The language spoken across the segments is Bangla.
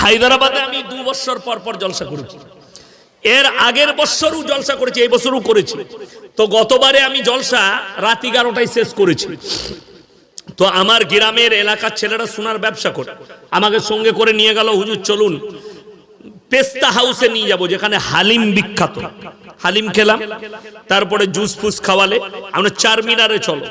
হায়দ্রাবাদে আমি দু বছর পর পর জলসা করেছি। এর আগের বছরও জলসা করেছি, এই বছরও করেছি। তো গতবারে আমি জলসা রাত এগারোটায় শেষ করেছি। তো আমার গ্রামের এলাকার ছেলেরা সোনার ব্যবসা করে। আমাকে সঙ্গে করে নিয়ে গেল, হুজুর, চলুন, পেস্তা হাউসে নিয়ে যাব, যেখানে হালিম বিখ্যাত। হালিম খেলাম, তারপরে জুস ফুস খাওয়ালে, আমরা চার মিনারে চলো।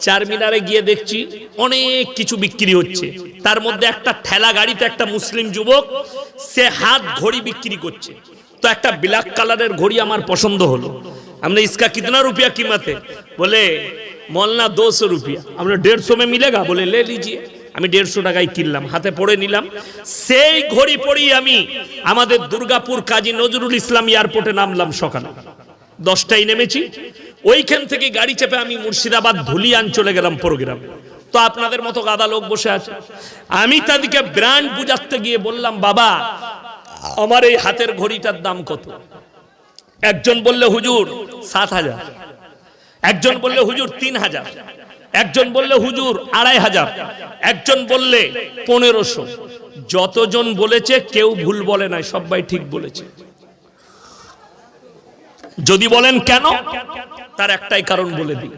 চার মিনারে গিয়ে দেখছি অনেক কিছু বিক্রি হচ্ছে। তার মধ্যে একটা ঠেলা গাড়িতে একটা মুসলিম যুবক, সে হাত ঘড়ি বিক্রি করছে। তো একটা ব্ল্যাক কালারের ঘড়ি আমার পছন্দ হলো। আমরা ইসকা কিতনা রুপিয়া কিমাতে? বলে, মলনা দোশো রুপিয়া। আমরা দেড়শো মে মিলেগা? বলে, লে লিজিয়ে। আমি দেড়শো টাকায় কিনলাম, হাতে পড়ে নিলাম। সেই ঘড়ি পড়ি আমি আমাদের দুর্গাপুর কাজী নজরুল ইসলাম এয়ারপোর্টে নামলাম সকালে। দশটায় নেমেছি। ওইখান থেকে গাড়ি চেপে আমি মুর্শিদাবাদ ধুলিয়ান চলে গেলাম প্রোগ্রাম। তো আপনাদের মতো গাদা লোক বসে আছে। আমি তাদেরকে ব্র্যান্ড বুঝাতে গিয়ে বললাম, বাবা, আমার এই হাতের ঘড়িটার দাম কত? একজন বললে, হুজুর, সাত হাজার। একজন বললে, হুজুর, তিন হাজার। একজন বললে, হুজুর, আড়াই হাজার। একজন বললে, পনেরোশো। যতজন বলেছে, কেউ ভুল বলে নাই, সবাই ঠিক বলেছে। যদি বলেন কেন, তার একটাই কারণ বলে দিই।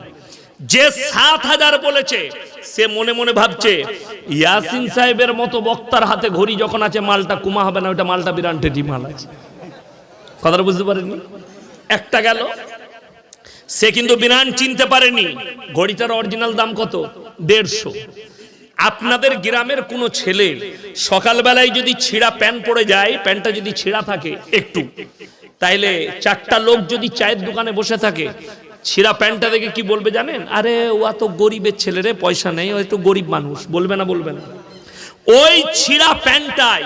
যে সাত হাজার বলেছে, সে মনে মনে ভাবছে, ইয়াসিন সাহেবের মতো বক্তার হাতে ঘড়ি যখন আছে, মালটা কুমা হবে না ওটা মালটা বিরান টেটি মাল আছে। কথাটা বুঝতে পারেননি? একটা গেল, সে কিন্তু বিরান চিনতে পারেনি, ঘড়িটার অরিজিনাল দাম কত? দেড়শো। আপনাদের গ্রামের কোনো ছেলে সকালবেলায় যদি ছিঁড়া প্যান্ট পরে যায়, প্যান্টটা যদি ছিঁড়া থাকে, একটু। তাইলে চারটা লোক যদি চায়ের দোকানে বসে থাকে, ছিঁড়া প্যান্টটা দেখে কি বলবে জানেন? আরে ও এত গরিবের ছেলে রে, পয়সা নেই, ও একটু গরিব মানুষ, বলবে না বলবে না। ওই ছিঁড়া প্যান্টটাই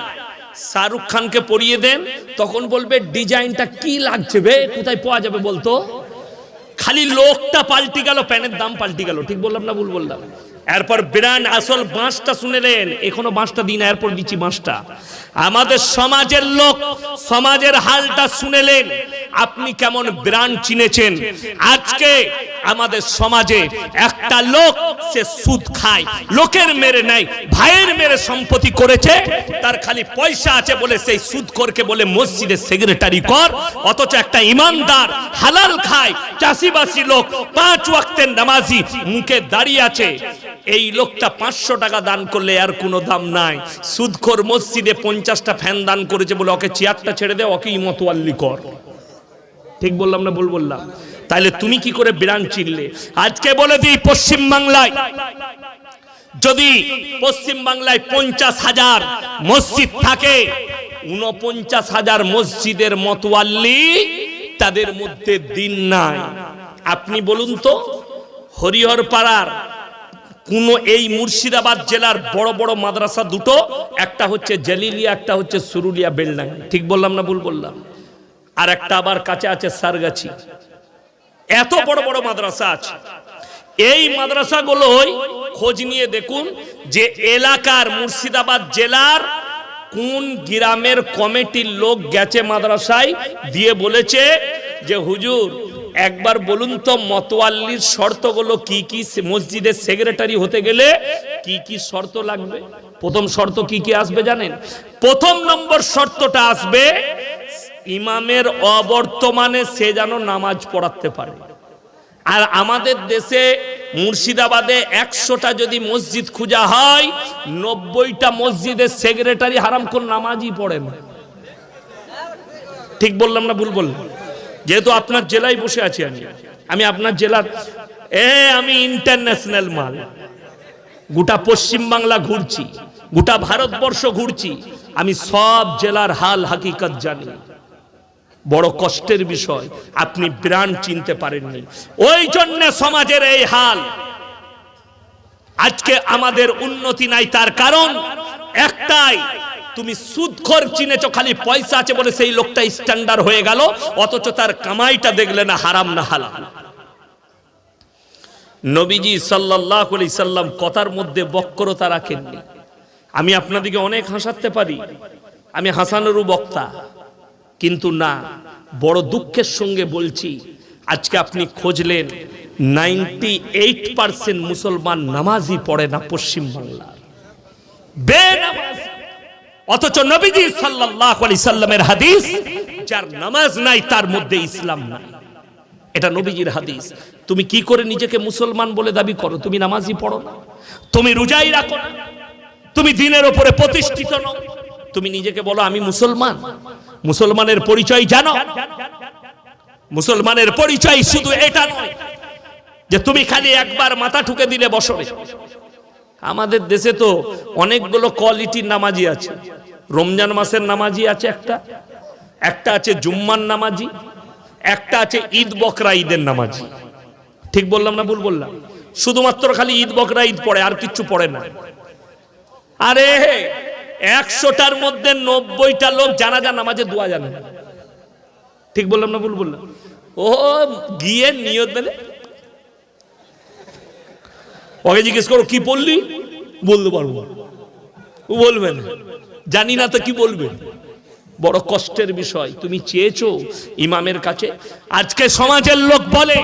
শাহরুখ খানকে পরিয়ে দেন, তখন বলবে, ডিজাইনটা কি লাগছে বে, কোথায় পাওয়া যাবে বলতো? খালি লোকটা পাল্টি গেল, প্যানের দাম পাল্টি গেল, ঠিক বললাম না ভুল বললাম? এরপর বিরান আসল বাঁশটা শুনেলেন, এখনও বাঁশটা দিন এরপর দিচ্ছি বাঁশটা। আমাদের সমাজের লোক সমাজের হালটা শুনেলেন, আপনি কেমন ব্রান্ড চিনেছেন? আজকে আমাদের সমাজে একটা লোক, সে সুদ খায়, লোকের মেরে নাই ভাইয়ের মেরে সম্পত্তি করেছে, তার খালি পয়সা আছে বলে সেই সুদ করকে বলে মসজিদে সেক্রেটারি কর, অথচ একটা ইমানদার হালাল খায়, চাষিবাসী লোক পাঁচ ওয়াক্তের নামাজি মুখে দাঁড়িয়ে আছে। এই লোকটা পাঁচশো টাকা দান করলে আর কোনো দাম নাই। সুদখোর মসজিদে পঞ্চাশটা ফ্যান দান করেছে বলে ওকে চেয়ারটা ছেড়ে দে ওকে ইমতোয়াল্লি কর। ঠিক বললাম না ভুল বললাম? তাহলে তুমি কি করে বিরান চিনলে? আজকে বলে দিই পশ্চিম বাংলায়। যদি পশ্চিম বাংলায় পঞ্চাশ হাজার মসজিদ থাকে উনপঞ্চাশ হাজার মসজিদের মতোয়াল্লি তাদের মধ্যে দিন নাই। আপনি বলুন তো, হরিহর পাড়ার কোন এই মুর্শিদাবাদ জেলার বড় বড় মাদ্রাসা দুটো, একটা হচ্ছে জলিলিয়া, একটা হচ্ছে সুরুলিয়া বেলডাঙ্গা। ঠিক বললাম না ভুল বললাম? আর একটা আবার কাছে আছে সারগাছি। এত বড় বড় মাদ্রাসা আছে। এই মাদ্রাসাগুলোই খোঁজ নিয়ে দেখুন যে এলাকার মুর্শিদাবাদ জেলার কোন গ্রামের কমিটির লোক গেছে মাদ্রাসায় দিয়ে বলেছে যে, হুজুর একবার বলুন তো, মতোয়াল্লির শর্তগুলো কি কি? মসজিদের সেক্রেটারি হতে গেলে কি কি শর্ত লাগবে? প্রথম শর্ত কি কি আসবে জানেন? প্রথম নম্বর শর্তটা আসবে, ইমামের অবর্তমানে সে যেন নামাজ পড়াতে পারে। আর আমাদের দেশে মুর্শিদাবাদে একশোটা যদি মসজিদ খুঁজা হয়, নব্বইটা মসজিদের সেক্রেটারি হারাম কোন নামাজই পড়ে না ঠিক বললাম না ভুল বললাম? যেহেতু আপনার জেলায় বসে আছি আমি। আমি আপনার জেলার এ, আমি ইন্টারন্যাশনাল মাল। গোটা পশ্চিম বাংলা ঘুরছি, গোটা ভারতবর্ষ ঘুরছি। আমি সব জেলার হাল হাকিকত জানি। বড় কষ্টের বিষয়, আপনি ব্রান্ড চিনতে পারেননি। ওই জন্য সমাজের এই হাল। আজকে আমাদের উন্নতি নাই, তার কারণ একটাই। তুমি সুদখোর চিনেছ, খালি পয়সা আছে বলে সেই লোকটা স্ট্যান্ডার্ড হয়ে গেল, অথচ তার কামাইটা দেখলে না হারাম না হালাল। নবীজি সাল্লাহ আলি সাল্লাম কথার মধ্যে বক্রতা রাখেননি। আমি আপনাদেরকে অনেক হাসাতে পারি। আমি হাসানেরও বক্তা। কিন্তু না, বড় দুঃখের সঙ্গে বলছি, আজকে আপনি খোঁজলেন নাইনটি এইট পার্সেন্ট মুসলমান নামাজই পড়ে না পশ্চিম বাংলার বেনামাজি অথচ নবীজি সাল্লাল্লাহু আলাইহি সাল্লামের হাদিস, যার নামাজ নাই, তার মধ্যে ইসলাম নাই। এটা নবীজির হাদিস। তুমি কি করে নিজেকে মুসলমান বলে দাবি করো? তুমি নামাজই পড়ো না। তুমি রোজাই রাখো না। তুমি দিনের ওপরে প্রতিষ্ঠিত নও। তুমি নিজেকে বলো, আমি মুসলমান। মুসলমানের পরিচয় জানো। মুসলমানের পরিচয় শুধু এটা নয়, যে তুমি খালি একবার মাথা ঠুকে দিলে বসরে আমাদের দেশে তো অনেকগুলো কোয়ালিটির নামাজি আছে। রমজান মাসের নামাজি আছে একটা। একটা আছে জুম্মার নামাজি, একটা আছে ঈদ বকরা ঈদের নামাজি। ঠিক বললাম না ভুল বললাম? শুধুমাত্র খালি ঈদ বকরা ঈদ পড়ে, আর কিচ্ছু পড়ে না। আরে, একশোটার মধ্যে নব্বইটা লোক জানাজা নামাজে দোয়া জানে। ঠিক বললাম না ভুল বললাম? ও, গিয়ে নিয়ত মেলে ওকে জিজ্ঞেস করো, কি পড়লি? বলতে পারব না। ও বলবে না। জানি না তো কি বলবে। বড় কষ্টের বিষয়, তুমি চেয়েছো ইমামের কাছে। আজকে সমাজের লোক বলে,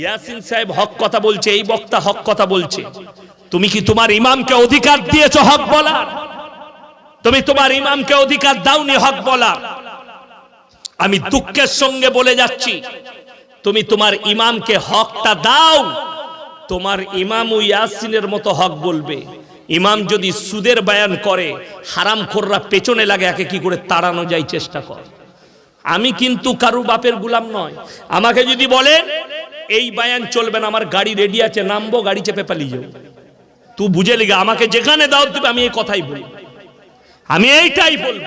ইয়াসিন সাহেব হক কথা বলছে, এই বক্তা হক কথা বলছে। তুমি কি তোমার ইমামকে অধিকার দিয়েছ হক বলার? তুমি তোমার ইমামকে অধিকার দাওনি হক বলার? আমি দুঃখের সঙ্গে বলে যাচ্ছি, তুমি তোমার ইমামকে হকটা দাও, তোমার ইমাম ও ইয়াসিনের মতো হক বলবে। ইমাম যদি সুদের বায়ান করে হারাম খোররা পেছনে লাগে, একে কি করে তাড়ানো যায় চেষ্টা কর। আমি কিন্তু কারু বাপের গুলাম নয়। আমাকে যদি বলেন এই বায়ান চলবে না, আমার গাড়ি রেডি আছে, নামবো, গাড়ি চেপে পালিয়ে যাব। তুই বুঝে লিগা, আমাকে যেখানে দাও, তুমি আমি এই কথাই বলি। আমি এইটাই বলব।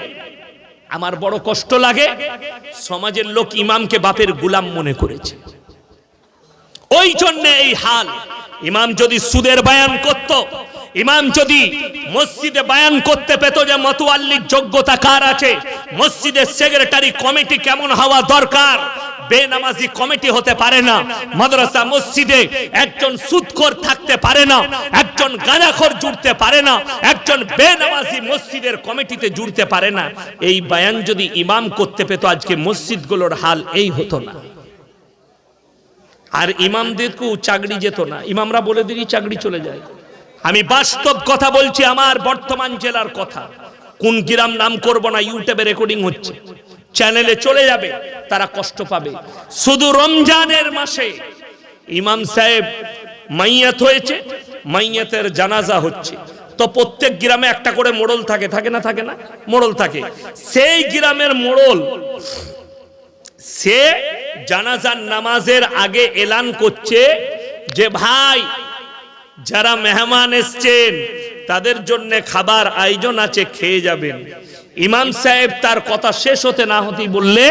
আমার বড় কষ্ট লাগে, সমাজের লোক ইমামকে বাপের গুলাম মনে করেছে। ওই জন্য এই হাল, ইমাম যদি সুদের বায়ান করত ইমাম যদি মসজিদে বায়ান করতে পেত যে মতোয়াল্লির যোগ্যতা কার আছে? মসজিদের সেক্রেটারি কমিটি কেমন হওয়া দরকার? বেনামাজি কমিটি হতে পারে না। মাদ্রাসা মসজিদে একজন সুদখোর থাকতে পারে না। একজন গাঁজাখোর জুড়তে পারে না। একজন বেনামাজি মসজিদের কমিটিতে জুড়তে পারে না। এই বায়ান যদি ইমাম করতে পেত, আজকে মসজিদগুলোর হাল এই হতো না। আর ইমামদেরকেও চাকরি যেত না। ইমামরা বলে দিলি, চাকরি চলে যায়। আমি বাস্তব কথা বলছি, আমার বর্তমান জেলার কথা। কোন গ্রাম নাম করব না ইউটিউবে রেকর্ডিং হচ্ছে। চ্যানেলে চলে যাবে, তারা কষ্ট পাবে। শুধু রমজানের মাসে ইমাম সাহেব মাইয়াত হয়েছে, মাইয়াতের জানাজা হচ্ছে। তো প্রত্যেক গ্রামে একটা করে মোড়ল থাকে থাকে না থাকে না? মোড়ল থাকে। সেই গ্রামের মোড়ল, সে জানাজার নামাজের আগে এলান করছে যে, ভাই যারা মেহমান এসছেন, তাদের জন্য খাবার আয়োজন আছে, খেয়ে যাবেন। ইমাম সাহেব তার কথা শেষ হতে না হতেই বললে,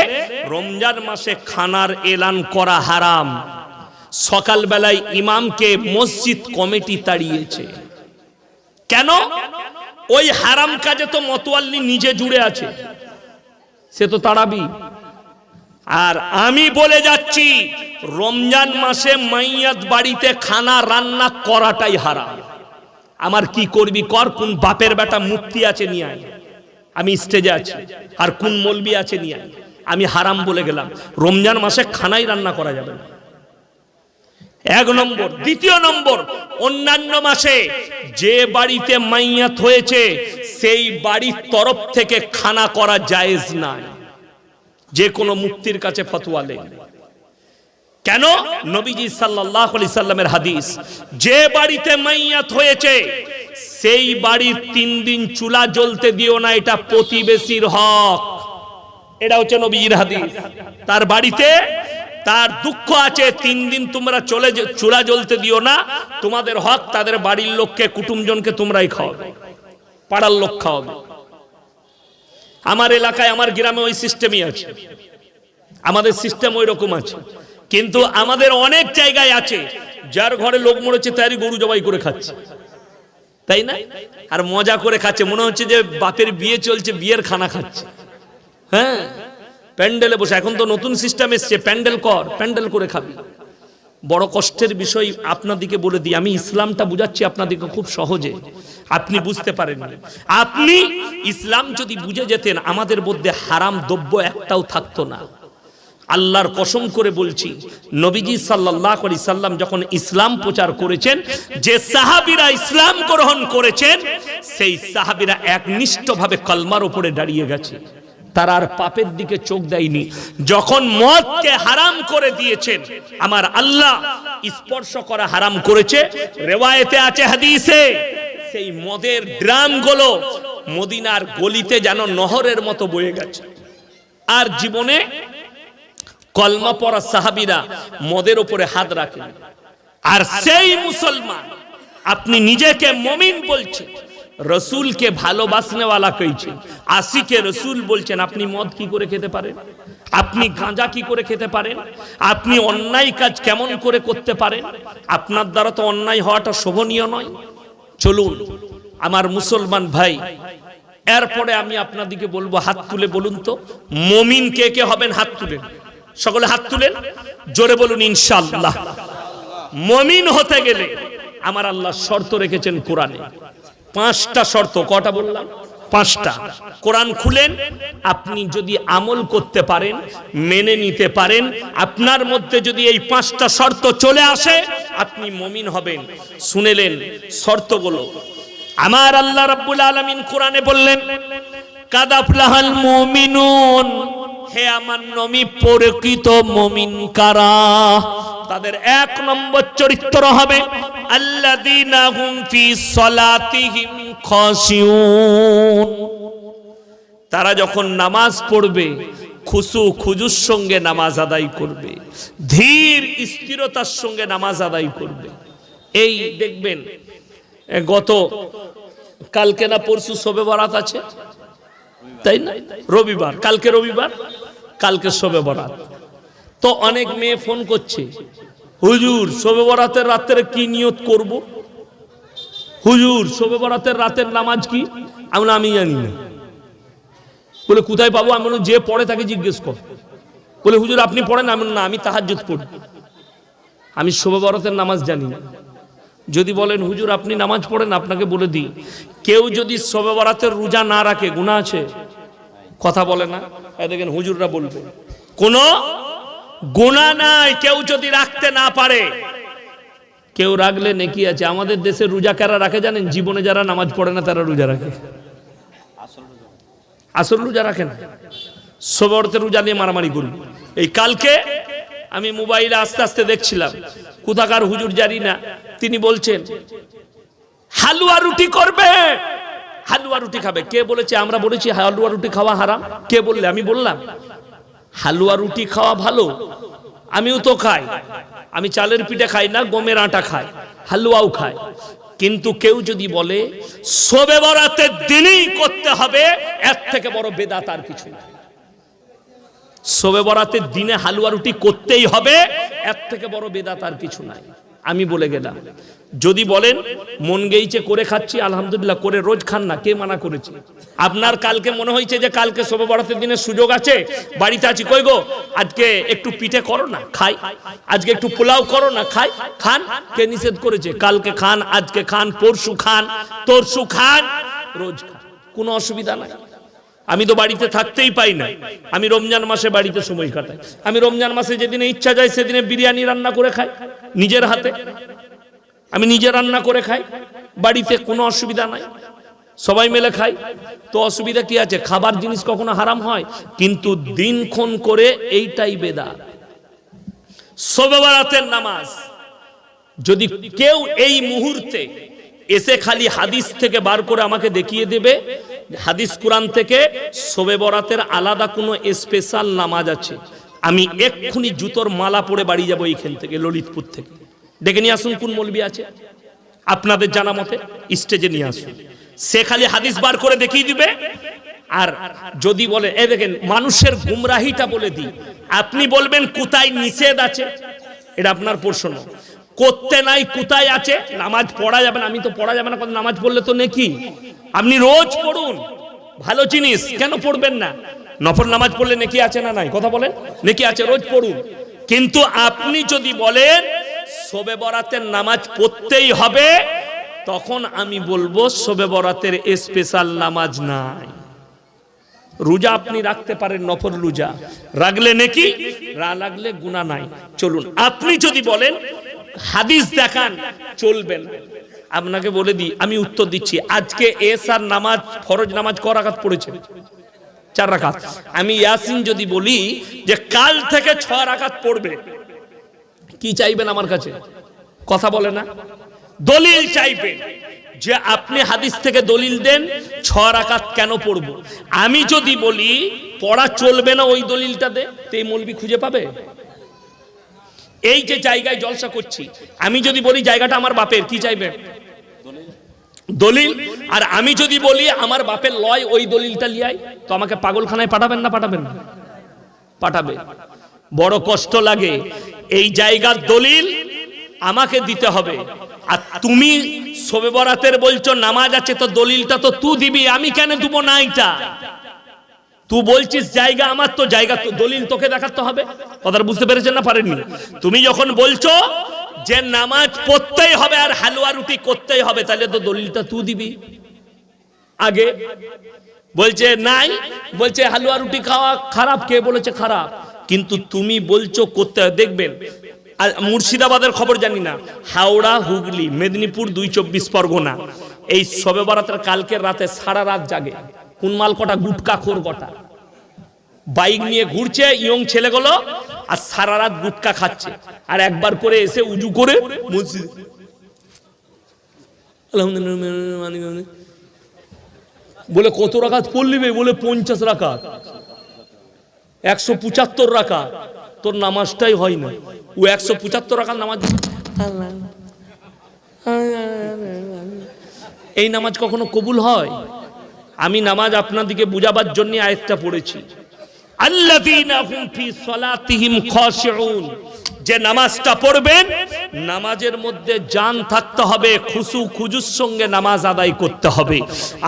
রমজান মাসে খানার এলান করা হারাম। সকালবেলায় ইমামকে মসজিদ কমিটি তাড়িয়েছে। কেন? ওই হারাম কাজে তো মতোয়াল্লি নিজে জুড়ে আছে। সে তো তাড়াবি আর আমি বলে যাচ্ছি, রমজান মাসে মাইয়াত বাড়িতে খানা রান্না করাটাই হারাম। আমার কি করবি কর, কোন বাপের বেটা মুক্তি আছে নিয়ে আমি স্টেজে আছি, আর কোন মলবি আছে নিয়ে আমি হারাম বলে গেলাম, রমজান মাসে খানাই রান্না করা যাবে না। এক নম্বর, দ্বিতীয় নম্বর, অন্যান্য মাসে যে বাড়িতে মাইয়াত হয়েছে, সেই বাড়ির তরফ থেকে খানা করা জায়েজ নাই। যে কোনো মুক্তির কাছে ফতোয়া লেন কেন? নবীজি সাল্লাল্লাহু আলাইহি সাল্লামের হাদিস, যে বাড়িতে মাইয়াত হয়েছে, সেই বাড়ির তিন দিন চুলা জ্বলতে দিও না, এটা প্রতিবেশীর হক। এটা হচ্ছে নবীজির হাদিস। তার বাড়িতে তার দুঃখ আছে, তিন দিন তোমরা চলে চুলা জ্বলতে দিও না, তোমাদের হক, তাদের বাড়ির লোককে, কুটুমজনকে তোমরাই খাওয়াবে। পাড়ার লোক খাওয়াবে। আমার এলাকায়, আমার গ্রামে ওই সিস্টেমই আছে। আমাদের সিস্টেম ওই রকম আছে। কিন্তু আমাদের অনেক জায়গায় আছে, যার ঘরে লোক মরেছে তারই গরু জবাই করে খাচ্ছে। তাই না? আর মজা করে খাচ্ছে, মনে হচ্ছে যে বাপের বিয়ে চলছে, বিয়ের খানা খাচ্ছে। হ্যাঁ? প্যান্ডেলে বসে, এখন তো নতুন সিস্টেম এসছে, প্যান্ডেল কর, প্যান্ডেল করে খাবি। বড় কষ্টের বিষয় আপনাদিকে বলে দিই। আমি ইসলামটা বুঝাচ্ছি আপনাদিকে খুব সহজে। আপনি বুঝতে পারেন আপনি ইসলাম যদি বুঝে যেতেন, আমাদের মধ্যে হারাম দ্রব্য একটাও থাকতো না। আল্লাহর কসম করে বলছি, নবীজি সাল্লাহ আলি সাল্লাম যখন ইসলাম প্রচার করেছেন, যে সাহাবিরা ইসলাম গ্রহণ করেছেন, সেই সাহাবিরা একনিষ্ঠভাবে কলমার উপরে দাঁড়িয়ে গেছে। তারা আর পাপের দিকে চোখ দেয়নি। যখন মদকে হারাম করে দিয়েছেন, আমার আল্লাহ স্পর্শ করা হারাম করেছে। রেওয়ায়েতে আছে হাদিসে, সেই মদের ড্রামগুলো মদিনার গলিতে যেন নহরের মতো বয়ে গেছে। আর জীবনে কলমা পড়া সাহাবিরা মদের উপরে হাত রাখেন। আর সেই মুসলমান, আপনি নিজেকে মমিন বলছেন রসুলকে ভালোবাসনেওয়ালা কইছে। আশিকে রসুল বলছেন, আপনি মদ কি করে খেতে পারেন? আপনি গাঁজা কি করে খেতে পারেন? আপনি অন্যায় কাজ কেমন করে করতে পারেন? আপনার দ্বারা তো অন্যায় হওয়াটা শোভনীয় নয়। চলুন, আমার মুসলমান ভাই, এরপরে আমি আপনাদিকে বলব, হাত তুলে বলুন তো, মমিন কে কে হবেন হাত তুলেন? সকলে হাত তুলেন? জোরে বলুন, ইনশাআল্লাহ। মমিন হতে গেলে আমার আল্লাহ শর্ত রেখেছেন কোরআনে। পাঁচটা শর্ত, কটা বললাম? পাঁচটা। কোরআন খুলেন, আপনি যদি আমল করতে পারেন, মেনে নিতে পারেন, আপনার মধ্যে যদি এই পাঁচটা শর্ত চলে আসে, আপনি মমিন হবেন। শুনেলেন শর্তগুলো। আমার আল্লাহ রাব্বুল আলামিন কোরআনে বললেন, কাদাফলাহাল মুমিনুন, হে আমার নমি প্রকৃত মমিন কারা? তাদের এক নম্বর চরিত্র হবে তারা যখন নামাজ পড়বে খুশু খুজুর সঙ্গে নামাজ আদায় করবে, ধীর স্থিরতার সঙ্গে নামাজ আদায় করবে। এই দেখবেন গত, কালকে না পরশু শোবে বরাত আছে? তাই না? রবিবার, কালকে রবিবার, কালকে শোবে বরাত। তো অনেক মেয়ে ফোন করছে। হুজুর শোবে বরাতের রাত্রে কি নিয়ত করব? হুজুর শোবে বরাতের রাতের নামাজ কি? আমরা আমি জানি না। বলে কোথায় পাবো? আমি বললাম, যে পড়ে তাকে জিজ্ঞেস কর। বলে হুজুর আপনি পড়েন? আমি না আমি তাহাজ্জুদ পড়ি। আমি শোবে বরাতের নামাজ জানি না। যদি বলেন হুজুর আপনি নামাজ পড়েন আপনাকে বলে দিই। কেউ যদি শোবে বরাতের রোজা না রাখে গুনাহ আছে? কথা বলে না? দেখেন হুজুররা বলবে। কোন গুনাহ নাই, কেউ যদি রাখতে না পারে। কেউ রাখলে নেকি আছে। আমাদের দেশে রোজা কারা রাখে জানেন? জীবনে যারা নামাজ পড়ে না, তারা রোজা রাখে। আসল রোজা রাখে না। সবরতে রোজা নিয়ে মারামারি করি। এই কালকে আমি মোবাইলে আস্তে আস্তে দেখছিলাম, কোথাকার হুজুর জানি না, তিনি বলছেন, হালুয়া রুটি করবে। হালুয়া রুটি খাবে। কে বলেছে? আমরা বলেছি, হালুয়া রুটি খাওয়া হারাম। কে বললে? আমি বললাম হালুয়া রুটি খাওয়া ভালো? আমিও তো খাই। আমি চালের পিঠে খাই না, গমের আটা খাই, হালুয়াও খাই। কিন্তু কেউ যদি বলে, শোবে বরাতের দিনেই করতে হবে, এর থেকে বড় বেদা তার কিছু না। শোবে বরাতের দিনে হালুয়া রুটি করতেই হবে, এর থেকে বড় বেদা তার কিছু নাই। আমি বলে গেলাম। যদি বলেন, মন গেইছে, করে খাচ্ছি, আলহামদুলিল্লাহ, করে রোজ খান না, কে মানা করেছে? আপনার কালকে মনে হয়েছে যে কালকে শোবে বরাতের দিনের সুযোগ আছে? বাড়িতে আছি, কই গো? আজকে একটু পিঠে করো না, খাই। আজকে একটু পোলাও করো না, খাই। খান, কে নিষেধ করেছে? কালকে খান, আজকে খান, পরশু খান, তরশু খান, রোজ খান। কোনো অসুবিধা নাই। আমি তো বাড়িতে থাকতেই পাই না। আমি রমজান মাসে বাড়িতে সময় কাটাই। আমি রমজান মাসে যেদিনে ইচ্ছা যায়, সেদিনে বিরিয়ানি রান্না করে খাই। নিজের হাতে। আমি নিজে রান্না করে খাই, বাড়িতে কোনো অসুবিধা নাই। সবাই মিলে খাই। তো অসুবিধা কি আছে? খাবার জিনিস কখনো হারাম হয়? কিন্তু দিনক্ষণ করে এইটাই বেদা। শবে বরাতের নামাজ। যদি কেউ এই মুহূর্তে এসে খালি হাদিস থেকে বার করে আমাকে দেখিয়ে দেবে, হাদিস কোরআন থেকে শোবে বরাতের আলাদা কোনো স্পেশাল নামাজ আছে। আমি এক্ষুনি জুতোর মালা পরে বাড়ি যাব এইখান থেকে, ললিতপুর থেকে। ডেকে নিয়ে আসুন, কোন মলবি আছে? আপনাদের জানা মতে স্টেজে নিয়ে আসুন। সে খালি হাদিস বার করে দেখিয়ে দিবে। আর যদি বলে, এ দেখেন, মানুষের গুমরাহিটা বলে দিই। আপনি বলবেন, কোথায় নিষেধ আছে? এটা আপনার প্রশ্ন। করতে নাই, কোথায় আছে? নামাজ পড়া যাবে না, আমি তো পড়া যাবে না নামাজ পড়লে তো নেকি? আপনি রোজ পড়ুন। ভালো জিনিস, কেন পড়বেন না? নফল নামাজ পড়লে নেকি আছে না নাই? কথা বলেন। নেকি আছে, রোজ পড়ুন। কিন্তু আপনি যদি বলেন, শোবে বরাতের নামাজ পড়তেই হবে, তখন আমি বলব, শোবে বরাতের স্পেশাল নামাজ নাই। রোজা আপনি রাখতে পারেন নফর রোজা। রাখলে নাকি? রা লাগলে গুণা নাই। চলুন, আপনি যদি বলেন, হাদিস দেখান, চলবেন। আপনাকে বলে দিই, আমি উত্তর দিচ্ছি, আজকে এসার নামাজ, ফরজ নামাজ ক রাকাত পড়েছে চার রাকাত। আমি ইয়াসিন যদি বলি যে কাল থেকে ছ রাকাত পড়বে, কি চাইবেন আমার কাছে? কথা বলে না। দলিল চাইবেন যে আপনি হাদিস থেকে দলিল দেন, ছ রাকাত কেন পড়ব? আমি যদি বলি, পড়া চলবে না ওই দলিলটাতে, তো এই মৌলবি খুঁজে পাবে? এই যে জায়গায় জলসা করছি, আমি যদি বলি জায়গাটা আমার বাপের, কি চাইবে? দলিল? আর আমি যদি বলি আমার বাপের লয় ওই দলিলটা লিয়াই তো আমাকে পাগলখানায় পাঠাবেন না পাঠাবেন না? পাঠাবে। বড় কষ্ট লাগে। এই জায়গার দলিল আমাকে দিতে হবে। আর তুমি শোবে বরাতের বলছো, নামাজ আছে, তো দলিলটা তো তুই দিবি। আমি কেন দেবো না এটা তুই বলছিস জায়গা আমার, তো জায়গা তো দলিল তোকে দেখাতে হবে। কথাটা বুঝতে পেরেছেন না? পারেননি। তুমি যখন বলছো যে নামাজ পড়তেই হবে আর হালুয়া রুটি করতেই হবে, তাহলে তো দলিলটা তুই দিবি। আগে বলছে, নাই। বলছে, হালুয়া রুটি খাওয়া খারাপ। কে বলেছে, খারাপ। কিন্তু তুমি বলছো, করতে। দেখবেন, আর মুর্শিদাবাদের খবর জানি না। হাওড়া, হুগলি, মেদিনীপুর দুই চব্বিশ পরগনা। এই সবে বরাতের কালকের রাতে সারা রাত জাগে। কুনমাল কটা? গুটকা, খোর কটা। বাইক নিয়ে ঘুরছে, ইয়ং ছেলেগুলো আর সারা রাত গুটকা খাচ্ছে। আর একবার করে এসে উজু করে মসজিদ বলে, কত রাকাত পড়লিবে বলে, পঞ্চাশ রাকাত। একশো পঁচাত্তর রাখা তোর নামাজটাই হয় না। ও একশো পঁচাত্তর রাখার নামাজ এই নামাজ কখনো কবুল হয়? আমি নামাজ আপনাদিকে বুঝাবার জন্য আয়াতটা পড়েছি। যে নামাজটা পড়বেন, নামাজের মধ্যে জান থাকতে হবে খুশু খুজুর সঙ্গে নামাজ আদায় করতে হবে।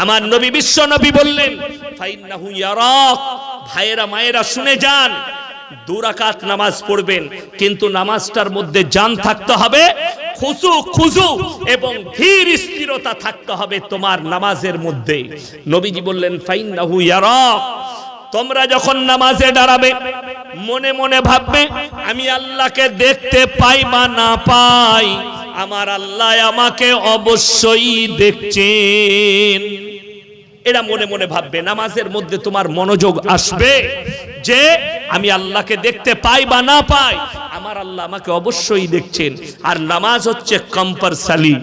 আমার নবী বিশ্ব নবী বললেন ভাইয়েরা, মায়েরা, শুনে যান দুরাকাত নামাজ পড়বেন, কিন্তু নামাজটার মধ্যে জান থাকতে হবে খুশু খুশু এবং ধীর স্থিরতা থাকতে হবে তোমার নামাজের মধ্যে। নবীজি বললেন, ফাইন্নাহু ইয়ারাক। তোমরা যখন নামাজে দাঁড়াবে, মনে মনে ভাববে, আমি আল্লাহকে দেখতে পাই বা না পাই, আমার আল্লাহ আমাকে অবশ্যই দেখছেন। এরা মনে মনে ভাববে, নামাজের মধ্যে তোমার মনোযোগ আসবে যে আমি আল্লাহকে দেখতে পাই বা না পাই, আমার আল্লাহ আমাকে অবশ্যই দেখছেন। আর নামাজ হচ্ছে কম্পালসারি